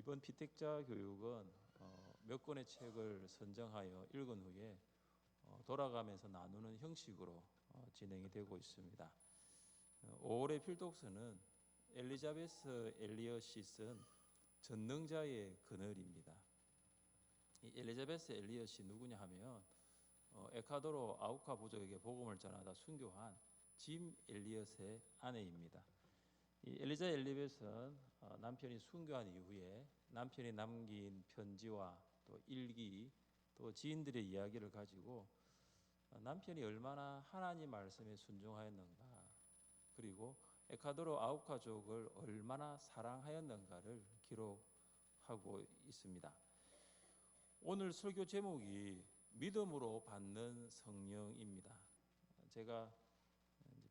이번 피택자 교육은 어, 몇 권의 책을 선정하여 읽은 후에 어, 돌아가면서 나누는 형식으로 어, 진행이 되고 있습니다. 어, 5월의 필독서는 엘리자베스 엘리엇이 쓴 전능자의 그늘입니다. 이 엘리자베스 엘리엇이 누구냐 하면 어, 에콰도르 아우카 부족에게 복음을 전하다 순교한 짐 엘리엇의 아내입니다. 이 엘리자 엘리벳은 어, 남편이 순교한 이후에 남편이 남긴 편지와 또 일기 또 지인들의 이야기를 가지고 어, 남편이 얼마나 하나님 말씀에 순종하였는가 그리고 에콰도르 아우카족을 얼마나 사랑하였는가를 기록하고 있습니다. 오늘 설교 제목이 믿음으로 받는 성령입니다. 제가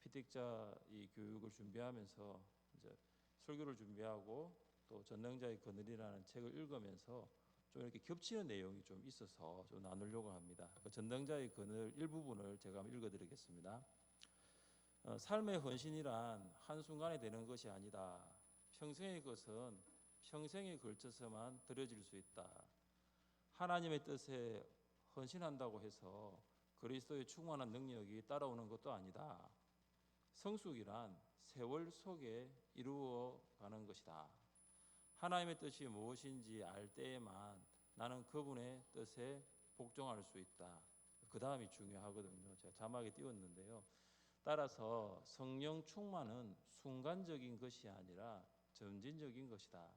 피택자 이 교육을 준비하면서 이제 설교를 준비하고 또 전능자의 그늘이라는 책을 읽으면서 좀 이렇게 겹치는 내용이 좀 있어서 좀 나누려고 합니다. 그 전능자의 그늘 일부분을 제가 한번 읽어드리겠습니다. 어, 삶의 헌신이란 한 순간에 되는 것이 아니다. 평생의 것은 평생에 걸쳐서만 드려질 수 있다. 하나님의 뜻에 헌신한다고 해서 그리스도의 충만한 능력이 따라오는 것도 아니다. 성숙이란 세월 속에 이루어 가는 것이다. 하나님의 뜻이 무엇인지 알 때에만 나는 그분의 뜻에 복종할 수 있다. 그 다음이 중요하거든요. 제가 자막에 띄웠는데요. 따라서 성령 충만은 순간적인 것이 아니라 점진적인 것이다.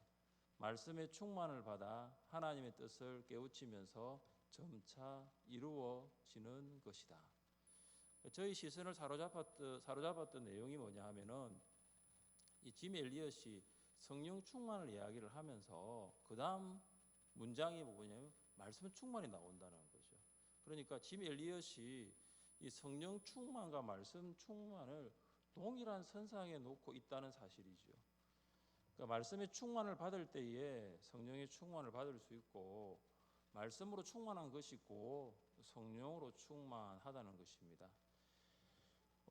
말씀의 충만을 받아 하나님의 뜻을 깨우치면서 점차 이루어지는 것이다. 저희 시선을 사로잡았던, 사로잡았던 내용이 뭐냐 하면은 이짐 엘리엇이 성령 충만을 이야기를 하면서 그 다음 문장이 뭐냐면 말씀 충만이 나온다는 거죠. 그러니까 짐 엘리엇이 이 성령 충만과 말씀 충만을 동일한 선상에 놓고 있다는 사실이죠. 그러니까 말씀의 충만을 받을 때에 성령의 충만을 받을 수 있고 말씀으로 충만한 것이 있고 성령으로 충만하다는 것입니다.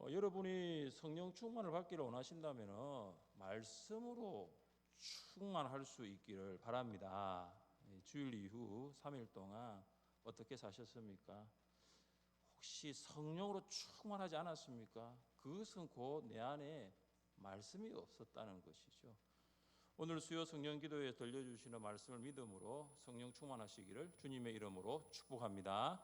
어, 여러분이 성령 충만을 받기를 원하신다면 말씀으로 충만할 수 있기를 바랍니다. 주일 이후 3일 동안 어떻게 사셨습니까? 혹시 성령으로 충만하지 않았습니까? 그것은 곧 내 안에 말씀이 없었다는 것이죠. 오늘 수요 성령 기도에 들려주시는 말씀을 믿음으로 성령 충만하시기를 주님의 이름으로 축복합니다.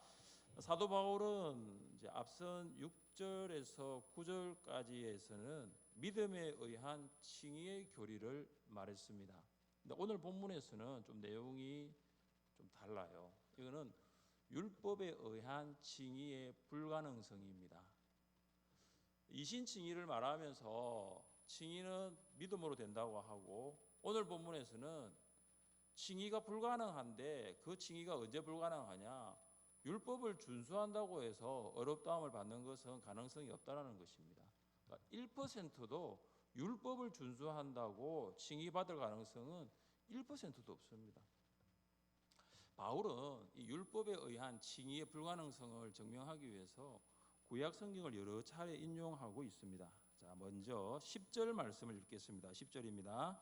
사도 바울은 이제 앞선 6 절에서 9절까지에서는 믿음에 의한 칭의의 교리를 말했습니다. 근데 오늘 본문에서는 좀 내용이 좀 달라요. 이거는 율법에 의한 칭의의 불가능성입니다. 이신칭의를 말하면서 칭의는 믿음으로 된다고 하고 오늘 본문에서는 칭의가 불가능한데 그 칭의가 언제 불가능하냐? 율법을 준수한다고 해서 어렵다함을 받는 것은 가능성이 없다라는 것입니다. 그러니까 1%도 율법을 준수한다고 칭의받을 가능성은 1%도 없습니다. 바울은 이 율법에 의한 칭의의 불가능성을 증명하기 위해서 구약 성경을 여러 차례 인용하고 있습니다. 자, 먼저 10절 말씀을 읽겠습니다. 10절입니다.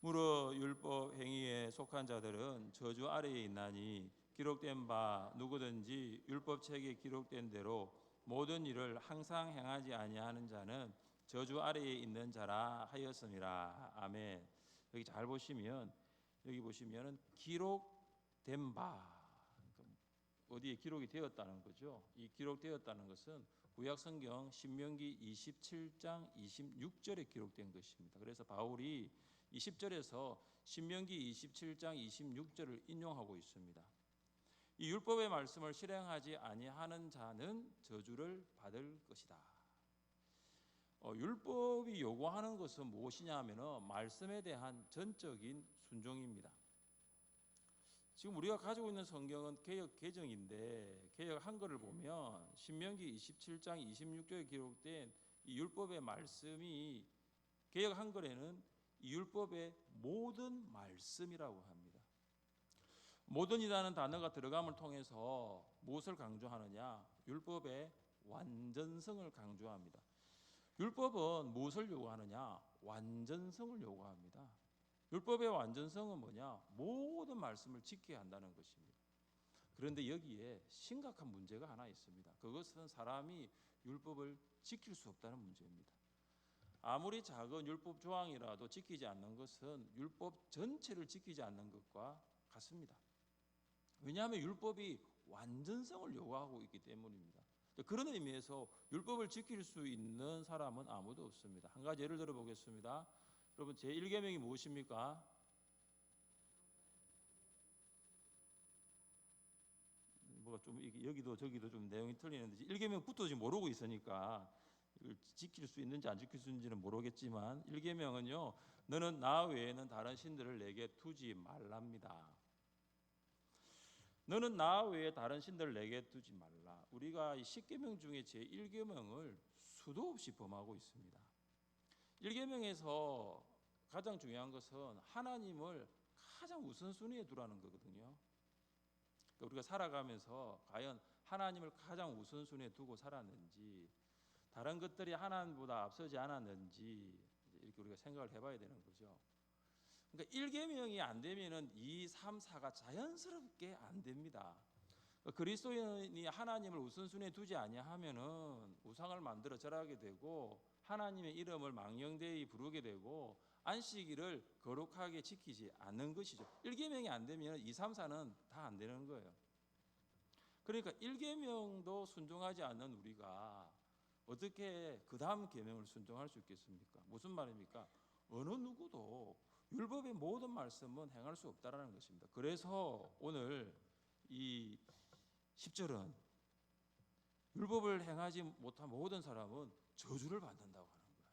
무릇 율법 행위에 속한 자들은 저주 아래에 있나니 기록된 바 누구든지 율법책에 기록된 대로 모든 일을 항상 행하지 아니하는 자는 저주 아래에 있는 자라 하였음이라. 아멘. 여기 잘 보시면 여기 보시면은 기록된 바 어디에 기록이 되었다는 거죠. 이 기록되었다는 것은 구약 성경 신명기 27장 26절에 기록된 것입니다. 그래서 바울이 20절에서 신명기 27장 26절을 인용하고 있습니다. 이 율법의 말씀을 실행하지 아니하는 자는 저주를 받을 것이다. 어, 율법이 요구하는 것은 무엇이냐 하면은 말씀에 대한 전적인 순종입니다. 지금 우리가 가지고 있는 성경은 개혁 개정인데 개혁 한글을 보면 신명기 27장 26절에 기록된 이 율법의 말씀이 개혁 한글에는 이 율법의 모든 말씀이라고 합니다. 모든이라는 단어가 들어감을 통해서 무엇을 강조하느냐? 율법의 완전성을 강조합니다. 율법은 무엇을 요구하느냐? 완전성을 요구합니다. 율법의 완전성은 뭐냐? 모든 말씀을 지켜야 한다는 것입니다. 그런데 여기에 심각한 문제가 하나 있습니다. 그것은 사람이 율법을 지킬 수 없다는 문제입니다. 아무리 작은 율법 조항이라도 지키지 않는 것은 율법 전체를 지키지 않는 것과 같습니다. 왜냐하면 율법이 완전성을 요구하고 있기 때문입니다. 그런 의미에서 율법을 지킬 수 있는 사람은 아무도 없습니다. 한 가지 예를 들어 보겠습니다. 여러분 제 1계명이 무엇입니까? 뭐가 좀 여기도 저기도 좀 내용이 틀리는데 1계명부터 지금 모르고 있으니까 이걸 지킬 수 있는지 안 지킬 수 있는지는 모르겠지만 1계명은요. 너는 나 외에는 다른 신들을 내게 두지 말랍니다. 너는 나 외에 다른 신들을 내게 두지 말라. 우리가 이 10계명 중에 제 1계명을 수도 없이 범하고 있습니다. 1계명에서 가장 중요한 것은 하나님을 가장 우선순위에 두라는 거거든요. 그러니까 우리가 살아가면서 과연 하나님을 가장 우선순위에 두고 살았는지 다른 것들이 하나님보다 앞서지 않았는지 이렇게 우리가 생각을 해봐야 되는 거죠. 그러니까 1계명이 안 되면은 2, 3, 4가 자연스럽게 안 됩니다. 그러니까 그리스도인이 하나님을 우선순위에 두지 아니하면은 우상을 만들어 절하게 되고 하나님의 이름을 망령되이 부르게 되고 안식일을 거룩하게 지키지 않는 것이죠. 1계명이 안 되면 2, 3, 4는 다 안 되는 거예요. 그러니까 1계명도 순종하지 않는 우리가 어떻게 그 다음 계명을 순종할 수 있겠습니까? 무슨 말입니까? 어느 누구도 율법의 모든 말씀은 행할 수 없다라는 것입니다. 그래서 오늘 이 10절은 율법을 행하지 못한 모든 사람은 저주를 받는다고 하는 거예요.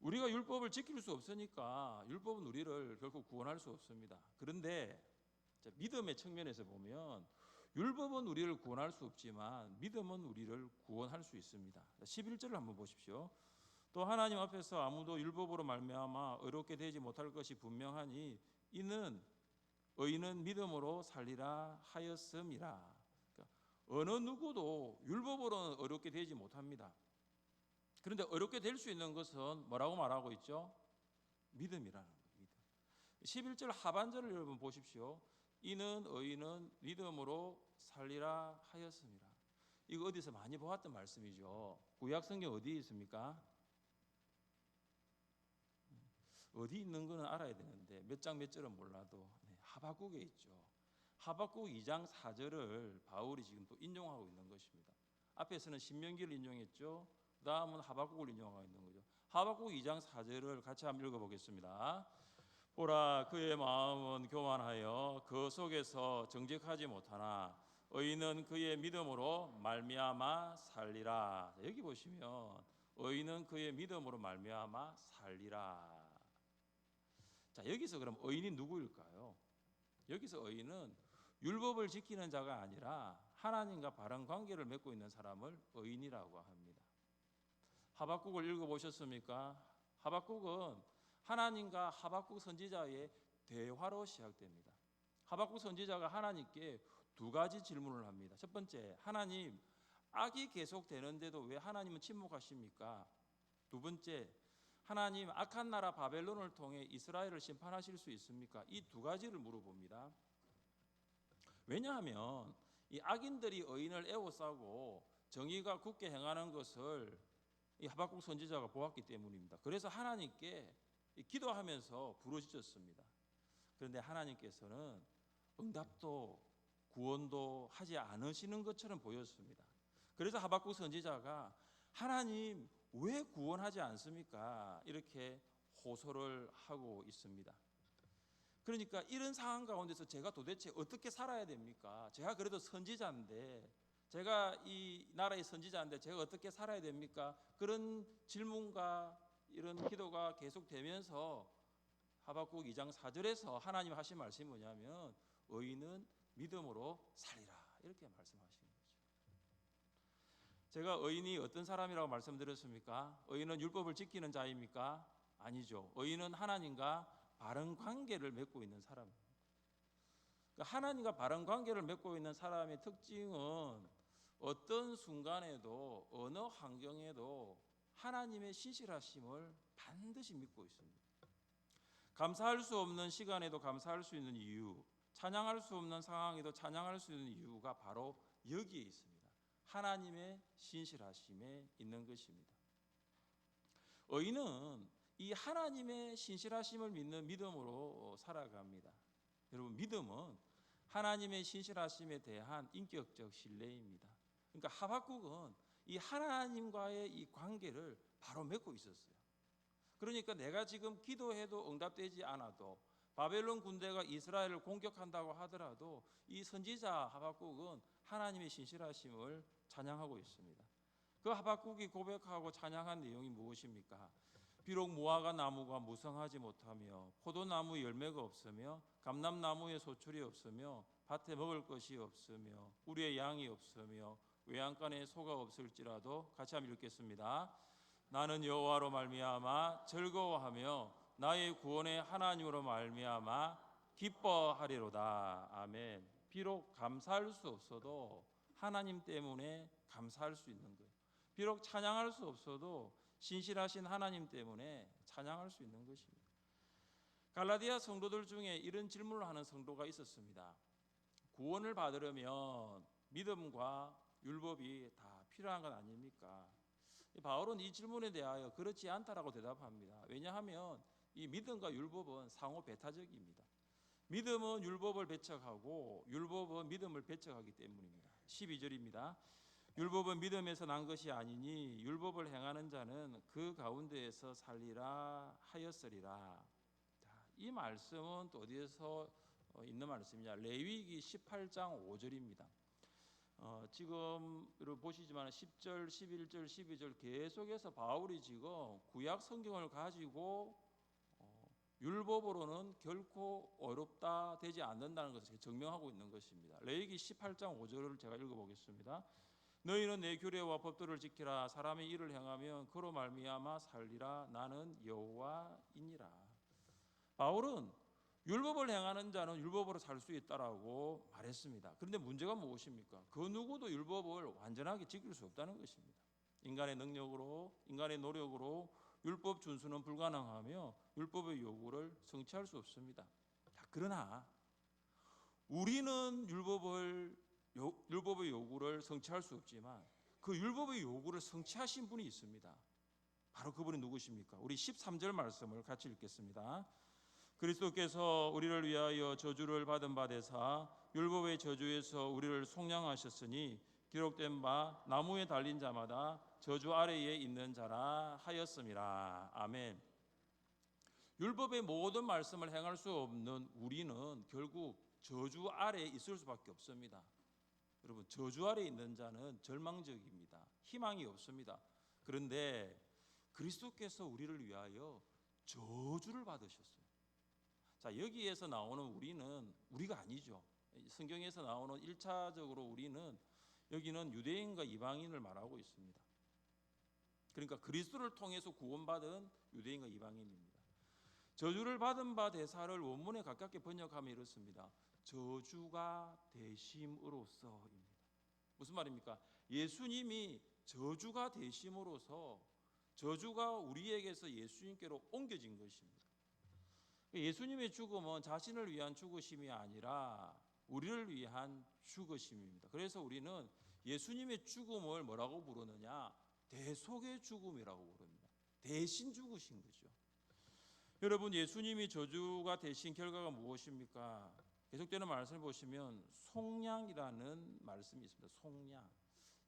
우리가 율법을 지킬 수 없으니까 율법은 우리를 결코 구원할 수 없습니다. 그런데 자, 믿음의 측면에서 보면 율법은 우리를 구원할 수 없지만 믿음은 우리를 구원할 수 있습니다. 11절을 한번 보십시오. 또 하나님 앞에서 아무도 율법으로 말미암아 의롭게 되지 못할 것이 분명하니 이는 의인은 믿음으로 살리라 하였음이라. 그러니까 어느 누구도 율법으로는 의롭게 되지 못합니다. 그런데 어렵게 될 수 있는 것은 뭐라고 말하고 있죠? 믿음이라는 겁니다. 11절 하반절을 여러분 보십시오. 이는 의인은 믿음으로 살리라 하였습니다. 이거 어디서 많이 보았던 말씀이죠. 구약 성경 어디 있습니까? 어디 있는 거는 알아야 되는데 몇 장 몇 절은 몰라도 네, 하박국에 있죠. 하박국 2장 4절을 바울이 지금 또 인용하고 있는 것입니다. 앞에서는 신명기를 인용했죠. 그다음은 하박국을 인용하고 있는 거죠. 하박국 2장 4절을 같이 한번 읽어 보겠습니다. 보라 그의 마음은 교만하여 그 속에서 정직하지 못하나 의인은 그의 믿음으로 말미암아 살리라. 여기 보시면 의인은 그의 믿음으로 말미암아 살리라. 자, 여기서 그럼 의인이 누구일까요? 여기서 의인은 율법을 지키는 자가 아니라 하나님과 바른 관계를 맺고 있는 사람을 의인이라고 합니다. 하박국을 읽어 보셨습니까? 하박국은 하나님과 하박국 선지자의 대화로 시작됩니다. 하박국 선지자가 하나님께 두 가지 질문을 합니다. 첫 번째, 하나님, 악이 계속되는데도 왜 하나님은 침묵하십니까? 두 번째, 하나님, 악한 나라 바벨론을 통해 이스라엘을 심판하실 수 있습니까? 이 두 가지를 물어봅니다. 왜냐하면 이 악인들이 의인을 애워싸고 정의가 굳게 행하는 것을 이 하박국 선지자가 보았기 때문입니다. 그래서 하나님께 기도하면서 부르짖었습니다. 그런데 하나님께서는 응답도 구원도 하지 않으시는 것처럼 보였습니다. 그래서 하박국 선지자가 하나님 왜 구원하지 않습니까? 이렇게 호소를 하고 있습니다. 그러니까 이런 상황 가운데서 제가 도대체 어떻게 살아야 됩니까? 제가 그래도 선지자인데 제가 이 나라의 선지자인데 제가 어떻게 살아야 됩니까? 그런 질문과 이런 기도가 계속되면서 하박국 2장 4절에서 하나님 하신 말씀이 뭐냐면 의인은 믿음으로 살리라 이렇게 말씀하신 거죠. 제가 의인이 어떤 사람이라고 말씀드렸습니까? 의인은 율법을 지키는 자입니까? 아니죠. 의인은 하나님과 바른 관계를 맺고 있는 사람입니다. 그러니까 하나님과 바른 관계를 맺고 있는 사람의 특징은 어떤 순간에도 어느 환경에도 하나님의 신실하심을 반드시 믿고 있습니다. 감사할 수 없는 시간에도 감사할 수 있는 이유, 찬양할 수 없는 상황에도 찬양할 수 있는 이유가 바로 여기에 있습니다. 하나님의 신실하심에 있는 것입니다. 의인은 이 하나님의 신실하심을 믿는 믿음으로 살아갑니다. 여러분 믿음은 하나님의 신실하심에 대한 인격적 신뢰입니다. 그러니까 하박국은 이 하나님과의 이 관계를 바로 맺고 있었어요. 그러니까 내가 지금 기도해도 응답되지 않아도 바벨론 군대가 이스라엘을 공격한다고 하더라도 이 선지자 하박국은 하나님의 신실하심을 찬양하고 있습니다. 그 하박국이 고백하고 찬양한 내용이 무엇입니까? 비록 무화과 나무가 무성하지 못하며 포도나무 열매가 없으며 감람나무에 소출이 없으며 밭에 먹을 것이 없으며 우리의 양이 없으며 외양간에 소가 없을지라도 같이 한번 읽겠습니다. 나는 여호와로 말미암아 즐거워하며 나의 구원의 하나님으로 말미암아 기뻐하리로다. 아멘. 비록 감사할 수 없어도 하나님 때문에 감사할 수 있는 거예요. 비록 찬양할 수 없어도 신실하신 하나님 때문에 찬양할 수 있는 것입니다. 갈라디아 성도들 중에 이런 질문을 하는 성도가 있었습니다. 구원을 받으려면 믿음과 율법이 다 필요한 건 아닙니까? 바울은 이 질문에 대하여 그렇지 않다라고 대답합니다. 왜냐하면 이 믿음과 율법은 상호 배타적입니다. 믿음은 율법을 배척하고 율법은 믿음을 배척하기 때문입니다. 12절입니다. 율법은 믿음에서 난 것이 아니니 율법을 행하는 자는 그 가운데에서 살리라 하였으리라. 자, 이 말씀은 또 어디에서 어, 있는 말씀이냐? 레위기 18장 5절입니다. 어, 지금 보시지만 10절, 11절, 12절 계속해서 바울이 지금 구약 성경을 가지고 어, 율법으로는 결코 어렵다 되지 않는다는 것을 증명하고 있는 것입니다. 레위기 18장 5절을 제가 읽어보겠습니다. 너희는 내 규례와 법도를 지키라 사람의 일을 행하면 그로 말미암아 살리라 나는 여호와이니라. 바울은 율법을 행하는 자는 율법으로 살 수 있다라고 말했습니다. 그런데 문제가 무엇입니까? 그 누구도 율법을 완전하게 지킬 수 없다는 것입니다. 인간의 능력으로, 인간의 노력으로 율법 준수는 불가능하며 율법의 요구를 성취할 수 없습니다. 자, 그러나 우리는 율법을 요, 율법의 요구를 성취할 수 없지만 그 율법의 요구를 성취하신 분이 있습니다. 바로 그분이 누구십니까? 우리 13절 말씀을 같이 읽겠습니다. 그리스도께서 우리를 위하여 저주를 받은 바 되사 율법의 저주에서 우리를 속량하셨으니 기록된 바 나무에 달린 자마다 저주 아래에 있는 자라 하였음이라. 아멘. 율법의 모든 말씀을 행할 수 없는 우리는 결국 저주 아래에 있을 수밖에 없습니다. 여러분 저주 아래 있는 자는 절망적입니다. 희망이 없습니다. 그런데 그리스도께서 우리를 위하여 저주를 받으셨어요. 자 여기에서 나오는 우리는 우리가 아니죠. 성경에서 나오는 일차적으로 우리는 여기는 유대인과 이방인을 말하고 있습니다. 그러니까 그리스도를 통해서 구원받은 유대인과 이방인입니다. 저주를 받은 바 대사를 원문에 가깝게 번역하면 이렇습니다. 저주가 되심으로써입니다. 무슨 말입니까? 예수님이 저주가 되심으로써 저주가 우리에게서 예수님께로 옮겨진 것입니다. 예수님의 죽음은 자신을 위한 죽으심이 아니라 우리를 위한 죽으심입니다. 그래서 우리는 예수님의 죽음을 뭐라고 부르느냐? 대속의 죽음이라고 부릅니다. 대신 죽으신 거죠. 여러분 예수님이 저주가 되신 결과가 무엇입니까? 계속되는 말씀을 보시면 속량이라는 말씀이 있습니다. 속량.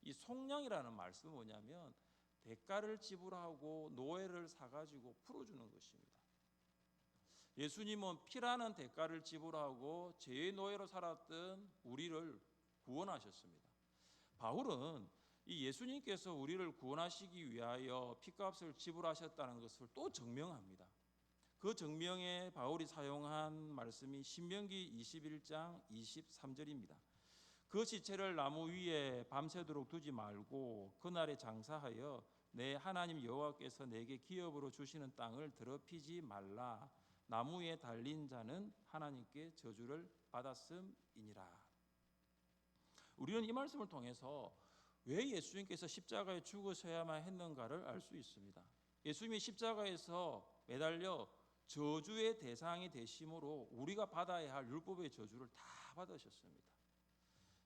이 속량이라는 말씀은 뭐냐면 대가를 지불하고 노예를 사가지고 풀어주는 것입니다. 예수님은 피라는 대가를 지불하고 죄의 노예로 살았던 우리를 구원하셨습니다. 바울은 이 예수님께서 우리를 구원하시기 위하여 피값을 지불하셨다는 것을 또 증명합니다. 그 증명에 바울이 사용한 말씀이 신명기 21장 23절입니다. 그 시체를 나무 위에 밤새도록 두지 말고 그날에 장사하여 내 하나님 여호와께서 내게 기업으로 주시는 땅을 더럽히지 말라. 나무에 달린 자는 하나님께 저주를 받았음이니라. 우리는 이 말씀을 통해서 왜 예수님께서 십자가에 죽으셔야만 했는가를 알 수 있습니다. 예수님이 십자가에서 매달려 저주의 대상이 되심으로 우리가 받아야 할 율법의 저주를 다 받으셨습니다.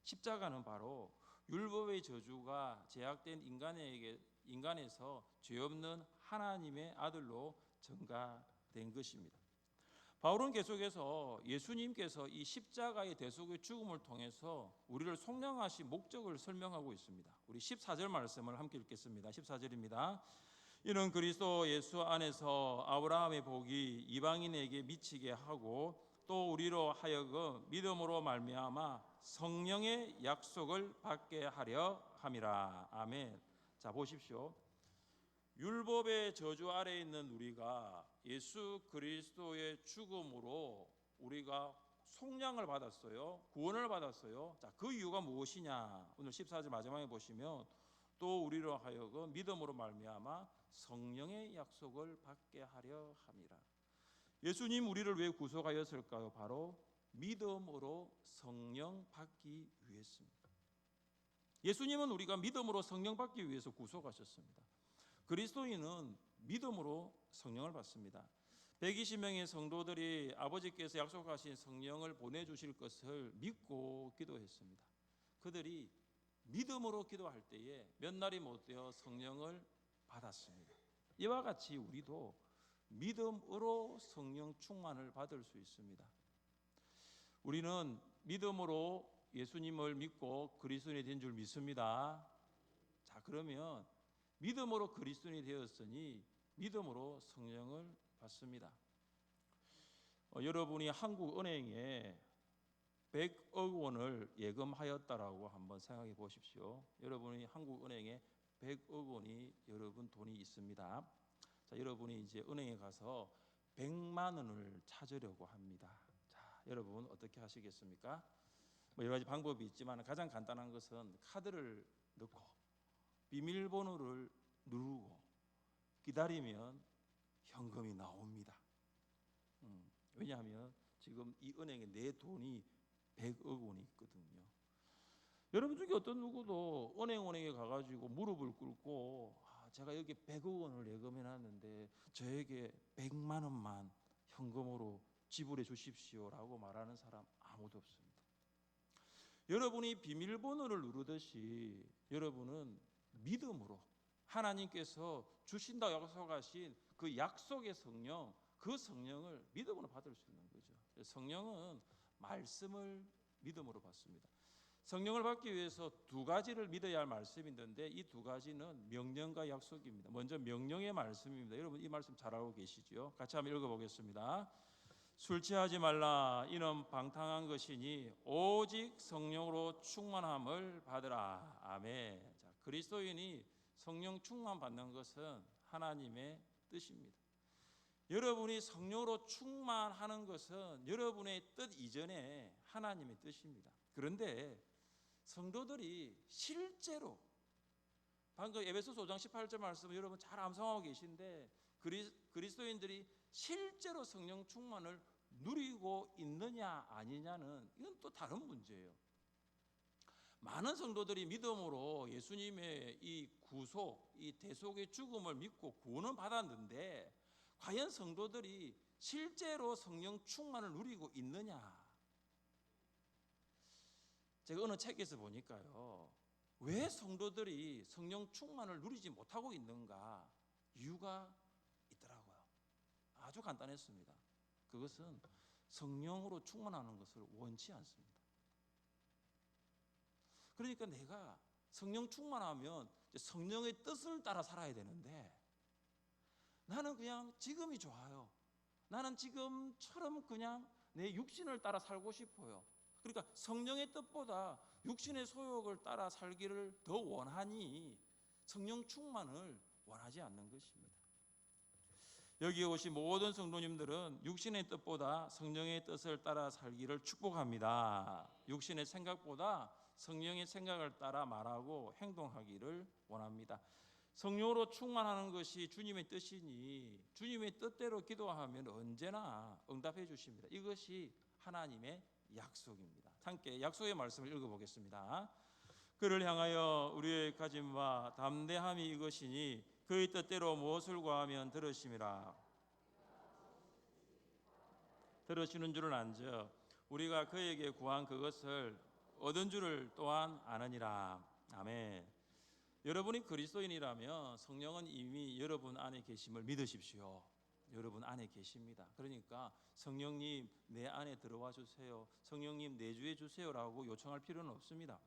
십자가는 바로 율법의 저주가 제약된 인간에게 인간에서 죄 없는 하나님의 아들로 전가된 것입니다. 바울은 계속해서 예수님께서 이 십자가의 대속의 죽음을 통해서 우리를 속량하신 목적을 설명하고 있습니다. 우리 14절 말씀을 함께 읽겠습니다. 14절입니다. 이는 그리스도 예수 안에서 아브라함의 복이 이방인에게 미치게 하고 또 우리로 하여금 믿음으로 말미암아 성령의 약속을 받게 하려 함이라. 아멘. 자 보십시오. 율법의 저주 아래에 있는 우리가 예수 그리스도의 죽음으로 우리가 속량을 받았어요. 구원을 받았어요. 자, 그 이유가 무엇이냐? 오늘 14절 마지막에 보시면 또 우리로 하여금 믿음으로 말미암아 성령의 약속을 받게 하려 함이라. 예수님 우리를 왜 구속하였을까요? 바로 믿음으로 성령 받기 위해서입니다. 예수님은 우리가 믿음으로 성령 받기 위해서 구속하셨습니다. 그리스도인은 믿음으로 성령을 받습니다. 120명의 성도들이 아버지께서 약속하신 성령을 보내주실 것을 믿고 기도했습니다. 그들이 믿음으로 기도할 때에 몇 날이 못 되어 성령을 받았습니다. 이와 같이 우리도 믿음으로 성령 충만을 받을 수 있습니다. 우리는 믿음으로 예수님을 믿고 그리스도인이 된 줄 믿습니다. 자, 그러면 믿음으로 그리스도인이 되었으니 믿음으로 성령을 받습니다. 어, 여러분이 한국은행에 100억 원을 예금하였다라고 한번 생각해 보십시오. 여러분이 한국은행에 100억 원이 여러분 돈이 있습니다. 자, 여러분이 이제 은행에 가서 100만 원을 찾으려고 합니다. 자, 여러분 어떻게 하시겠습니까? 뭐 여러 가지 방법이 있지만 가장 간단한 것은 카드를 넣고 비밀번호를 누르고 기다리면 현금이 나옵니다. 음, 왜냐하면 지금 이 은행에 내 돈이 100억 원이 있거든요. 여러분 중에 어떤 누구도 은행 은행에 가가지고 무릎을 꿇고 아, 제가 여기 100억 원을 예금해 놨는데 저에게 100만 원만 현금으로 지불해 주십시오라고 말하는 사람 아무도 없습니다. 여러분이 비밀번호를 누르듯이 여러분은 믿음으로 하나님께서 주신다고 약속하신 그 약속의 성령, 그 성령을 믿음으로 받을 수 있는 거죠. 성령은 말씀을 믿음으로 받습니다. 성령을 받기 위해서 두 가지를 믿어야 할 말씀이 있는데 이 두 가지는 명령과 약속입니다. 먼저 명령의 말씀입니다. 여러분 이 말씀 잘 알고 계시죠? 같이 한번 읽어보겠습니다. 술 취하지 말라 이는 방탕한 것이니 오직 성령으로 충만함을 받으라. 아멘. 자, 그리스도인이 성령 충만 받는 것은 하나님의 뜻입니다. 여러분이 성령으로 충만하는 것은 여러분의 뜻 이전에 하나님의 뜻입니다. 그런데 성도들이 실제로 방금 에베소서 5장 18절 말씀 여러분 잘 암송하고 계신데 그리, 그리스도인들이 실제로 성령 충만을 누리고 있느냐 아니냐는 이건 또 다른 문제예요. 많은 성도들이 믿음으로 예수님의 이 구속, 이 대속의 죽음을 믿고 구원을 받았는데 과연 성도들이 실제로 성령 충만을 누리고 있느냐? 제가 어느 책에서 보니까요. 왜 성도들이 성령 충만을 누리지 못하고 있는가? 이유가 있더라고요. 아주 간단했습니다. 그것은 성령으로 충만하는 것을 원치 않습니다. 그러니까 내가 성령 충만하면 성령의 뜻을 따라 살아야 되는데 나는 그냥 지금이 좋아요. 나는 지금처럼 그냥 내 육신을 따라 살고 싶어요. 그러니까 성령의 뜻보다 육신의 소욕을 따라 살기를 더 원하니 성령 충만을 원하지 않는 것입니다. 여기 오신 모든 성도님들은 육신의 뜻보다 성령의 뜻을 따라 살기를 축복합니다. 육신의 생각보다 성령의 생각을 따라 말하고 행동하기를 원합니다. 성령으로 충만하는 것이 주님의 뜻이니 주님의 뜻대로 기도하면 언제나 응답해 주십니다. 이것이 하나님의 약속입니다. 함께 약속의 말씀을 읽어보겠습니다. 그를 향하여 우리의 가진 바 담대함이 이것이니 그의 뜻대로 무엇을 구하면 들으심이라. 들으시는 줄을 안저 우리가 그에게 구한 그것을 얻은 줄을 또한 아느니라. 아멘. 여러분이 그리스도인이라면 성령은 이미 여러분 안에 계심을 믿으십시오. 여러분 안에 계십니다. 그러니까 성령님 내 안에 들어와 주세요. 성령님 내주해 주세요라고 요청할 필요는 없습니다.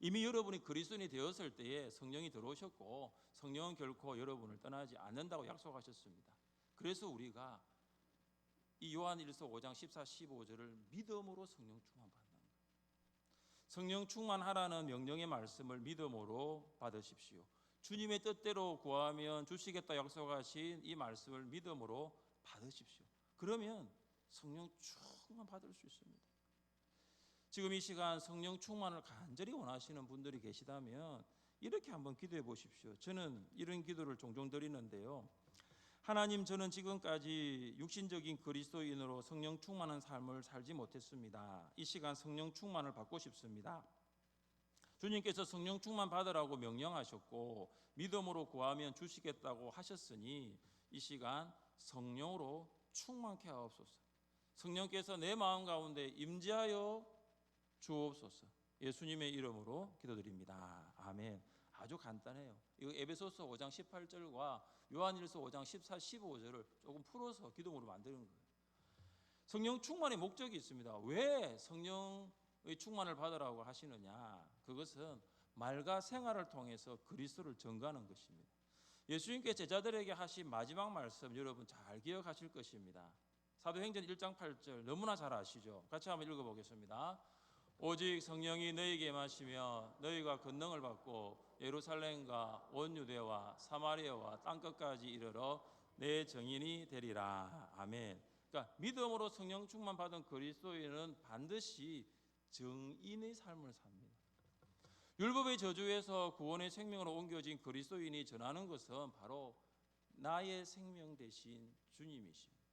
이미 여러분이 그리스도인이 되었을 때에 성령이 들어오셨고 성령은 결코 여러분을 떠나지 않는다고 약속하셨습니다. 그래서 우리가 이 요한일서 5장 14, 15절을 믿음으로 성령 충만. 성령 충만하라는 명령의 말씀을 믿음으로 받으십시오. 주님의 뜻대로 구하면 주시겠다 약속하신 이 말씀을 믿음으로 받으십시오. 그러면 성령 충만 받을 수 있습니다. 지금 이 시간 성령 충만을 간절히 원하시는 분들이 계시다면 이렇게 한번 기도해 보십시오. 저는 이런 기도를 종종 드리는데요. 하나님 저는 지금까지 육신적인 그리스도인으로 성령 충만한 삶을 살지 못했습니다. 이 시간 성령 충만을 받고 싶습니다. 주님께서 성령 충만 받으라고 명령하셨고 믿음으로 구하면 주시겠다고 하셨으니 이 시간 성령으로 충만케 하옵소서. 성령께서 내 마음 가운데 임재하여 주옵소서. 예수님의 이름으로 기도드립니다. 아멘. 아주 간단해요. 이거 에베소서 5장 18절과 요한일서 5장 14, 15절을 조금 풀어서 기도문으로 만드는 거예요. 성령 충만의 목적이 있습니다. 왜 성령의 충만을 받으라고 하시느냐? 그것은 말과 생활을 통해서 그리스도를 전가하는 것입니다. 예수님께 제자들에게 하신 마지막 말씀 여러분 잘 기억하실 것입니다. 사도행전 1장 8절 너무나 잘 아시죠? 같이 한번 읽어보겠습니다. 오직 성령이 너희에게 마시며 너희가 권능을 받고 예루살렘과 온 유대와 사마리아와 땅 끝까지 이르러 내 정인이 되리라. 아멘. 그러니까 믿음으로 성령 충만 받은 그리스도인은 반드시 정인의 삶을 삽니다. 율법의 저주에서 구원의 생명으로 옮겨진 그리스도인이 전하는 것은 바로 나의 생명 대신 주님이십니다.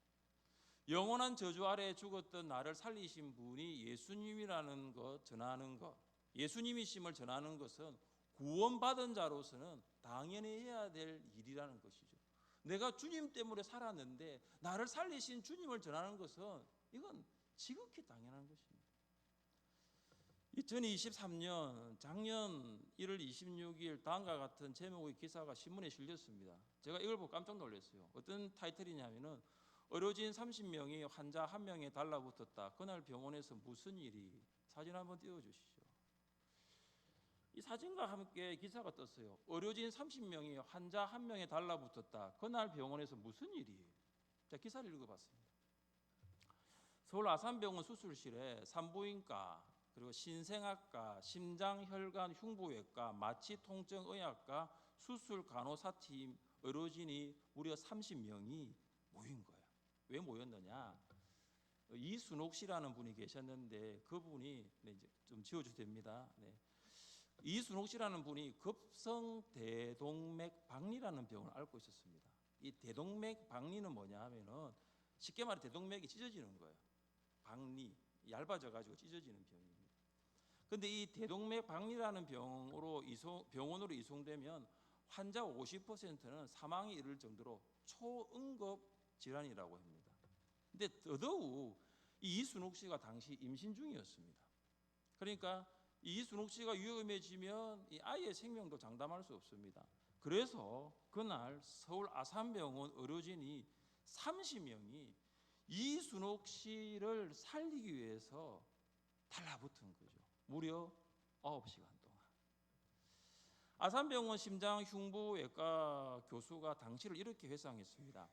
영원한 저주 아래 죽었던 나를 살리신 분이 예수님이라는 것 전하는 것, 예수님이심을 전하는 것은 구원받은 자로서는 당연히 해야 될 일이라는 것이죠. 내가 주님 때문에 살았는데 나를 살리신 주님을 전하는 것은 이건 지극히 당연한 것입니다. 2023년 작년 1월 26일 다음과 같은 제목의 기사가 신문에 실렸습니다. 제가 이걸 보고 깜짝 놀랐어요. 어떤 타이틀이냐면은 의료진 30명이 환자 한 명에 달라붙었다. 그날 병원에서 무슨 일이? 사진 한번 띄워 주시죠. 이 사진과 함께 기사가 떴어요. 의료진 30명이 환자 한 명에 달라붙었다. 그날 병원에서 무슨 일이? 자 기사를 읽어 봤습니다. 서울 아산병원 수술실에 산부인과 그리고 신생아과, 심장혈관 흉부외과, 마취통증의학과, 수술 간호사팀 의료진이 무려 30명이 모인 거예요. 왜 모였느냐? 이순옥 씨라는 분이 계셨는데 그분이 네, 이제 좀 지워주셔도 됩니다. 네. 이순옥 씨라는 분이 급성 대동맥 박리라는 병을 앓고 있었습니다. 이 대동맥 박리는 뭐냐 하면은 쉽게 말해 대동맥이 찢어지는 거예요. 박리 얇아져 가지고 찢어지는 병입니다. 근데 이 대동맥 박리라는 병으로 이송, 병원으로 이송되면 환자 50%는 사망에 이를 정도로 초응급 질환이라고 합니다. 근데 더더욱 이 이순옥 씨가 당시 임신 중이었습니다. 그러니까 이 이순옥 씨가 위험해지면 이 아이의 생명도 장담할 수 없습니다. 그래서 그날 서울 아산병원 의료진이 30명이 이순옥 씨를 살리기 위해서 달라붙은 거죠. 무려 9시간 동안. 아산병원 심장흉부외과 교수가 당시를 이렇게 회상했습니다.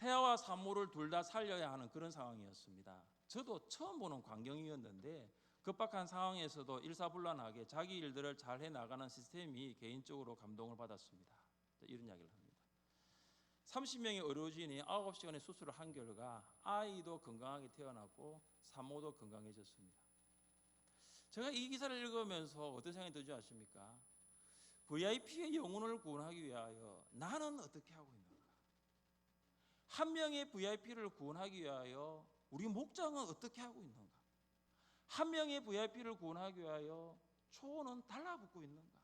태아와 산모를 둘 다 살려야 하는 그런 상황이었습니다. 저도 처음 보는 광경이었는데 급박한 상황에서도 일사불란하게 자기 일들을 잘 해 나가는 시스템이 개인적으로 감동을 받았습니다. 이런 이야기를 합니다. 30명의 의료진이 9시간의 수술을 한 결과 아이도 건강하게 태어났고 산모도 건강해졌습니다. 제가 이 기사를 읽으면서 어떤 생각이 들지 아십니까? VIP의 영혼을 구원하기 위하여 나는 어떻게 하고 있는가? 한 명의 VIP를 구원하기 위하여 우리 목장은 어떻게 하고 있는가? 한 명의 VIP를 구원하기 위하여 초원은 달라붙고 있는가?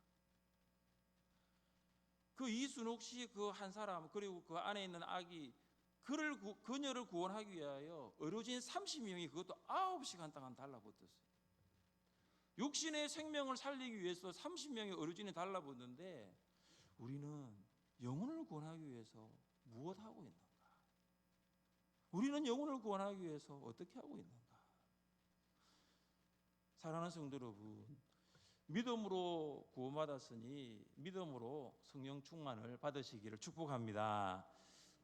그 이순옥 씨 그 한 사람 그리고 그 안에 있는 아기 그를 구, 그녀를 구원하기 위하여 의료진 30명이 그것도 9시간 동안 달라붙었어요. 육신의 생명을 살리기 위해서 30명의 의료진이 달라붙는데 우리는 영혼을 구원하기 위해서 무엇 하고 있는가? 우리는 영혼을 구원하기 위해서 어떻게 하고 있는가? 사랑하는 성도 여러분, 믿음으로 구원받았으니 믿음으로 성령 충만을 받으시기를 축복합니다.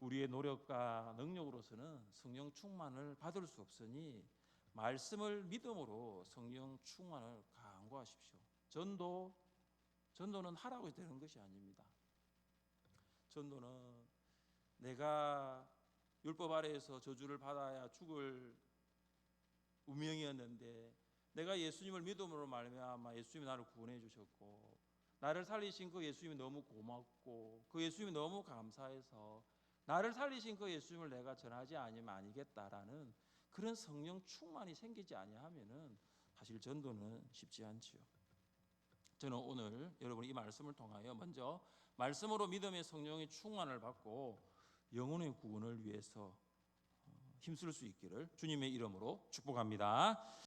우리의 노력과 능력으로서는 성령 충만을 받을 수 없으니 말씀을 믿음으로 성령 충만을 강구하십시오. 전도 전도는 하라고 되는 것이 아닙니다. 전도는 내가 율법 아래에서 저주를 받아야 죽을 운명이었는데 내가 예수님을 믿음으로 말미암아 예수님이 나를 구원해 주셨고 나를 살리신 그 예수님이 너무 고맙고 그 예수님이 너무 감사해서 나를 살리신 그 예수님을 내가 전하지 아니면 아니겠다라는 그런 성령 충만이 생기지 아니하면은 사실 전도는 쉽지 않지요. 저는 오늘 여러분 이 말씀을 통하여 먼저 말씀으로 믿음의 성령의 충만을 받고 영혼의 구원을 위해서 어, 힘쓸 수 있기를 주님의 이름으로 축복합니다.